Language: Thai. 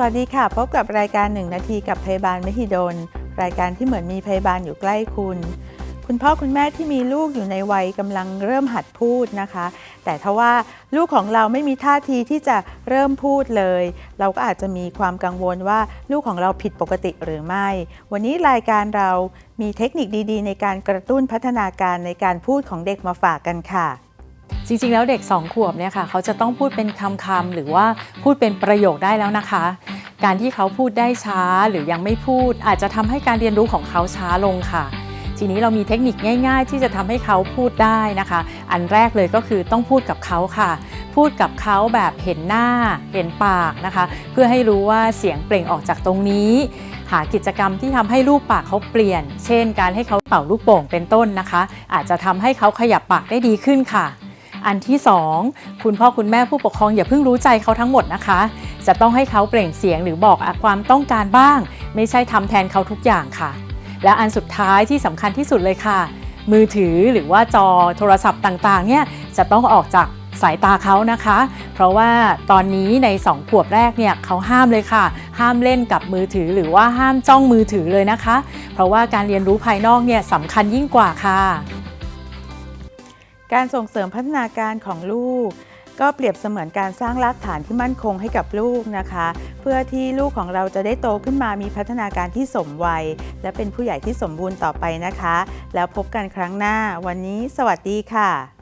สวัสดีค่ะ พบกับรายการ 1 นาทีกับพยาบาลมหิดล รายการที่เหมือนมีพยาบาลอยู่ใกล้คุณ คุณพ่อคุณแม่ที่มีลูกอยู่ในวัยกำลังเริ่มหัดพูดนะคะ แต่ถ้าว่าลูกของเราไม่มีท่าทีที่จะเริ่มพูดเลย เราก็อาจจะมีความกังวลว่าลูกของเราผิดปกติหรือไม่ วันนี้รายการเรามีเทคนิคดี ๆ ในการกระตุ้นพัฒนาการในการพูดของเด็กมาฝากกันค่ะ จริงๆ แล้วเด็ก 2 ขวบเนี่ยค่ะเขาจะต้องพูดเป็นคำๆหรือว่าพูดเป็นประโยคได้แล้วนะคะ การที่เขาพูดได้ช้าหรือยังไม่พูด อาจจะทำให้การเรียนรู้ของเขาช้าลงค่ะ ทีนี้เรามีเทคนิคง่าย ๆ ที่จะทำให้เขาพูดได้นะคะ อันแรกเลยก็คือต้องพูดกับเขาค่ะ พูดกับเขาแบบเห็นหน้า เห็นปากนะคะ เพื่อให้รู้ว่าเสียงเปล่งออกจากตรงนี้หากิจกรรมที่ทำให้รูปปากเขาเปลี่ยน เช่น การให้เขาเป่าลูกโป่งเป็นต้นนะคะ อาจจะทำให้เขาขยับปากได้ดีขึ้นค่ะ อันที่ 2 คุณพ่อคุณแม่ผู้ปกครองอย่าเพิ่งรู้ใจเขาทั้งหมดนะคะ จะต้องให้เขาเปล่งเสียงหรือบอกความต้องการบ้าง ไม่ใช่ทำแทนเขาทุกอย่างค่ะ และอันสุดท้ายที่สำคัญที่สุดเลยค่ะ มือถือหรือว่าจอโทรศัพท์ต่างๆเนี่ยจะต้องออกจากสายตาเขานะคะ เพราะว่าตอนนี้ใน 2 ขวบแรกเนี่ยเขาห้ามเลยค่ะ ห้ามเล่นกับมือถือหรือว่าห้ามจ้องมือถือเลยนะคะ เพราะว่าการเรียนรู้ภายนอกเนี่ยสำคัญยิ่งกว่าค่ะ การส่งเสริมพัฒนาการของลูก ก็เปรียบเสมือนการสร้างรากฐานที่มั่นคงให้กับลูกนะคะ เพื่อที่ลูกของเราจะได้โตขึ้นมามีพัฒนาการที่สมวัย และเป็นผู้ใหญ่ที่สมบูรณ์ต่อไปนะคะ แล้วพบกันครั้งหน้า วันนี้ สวัสดีค่ะ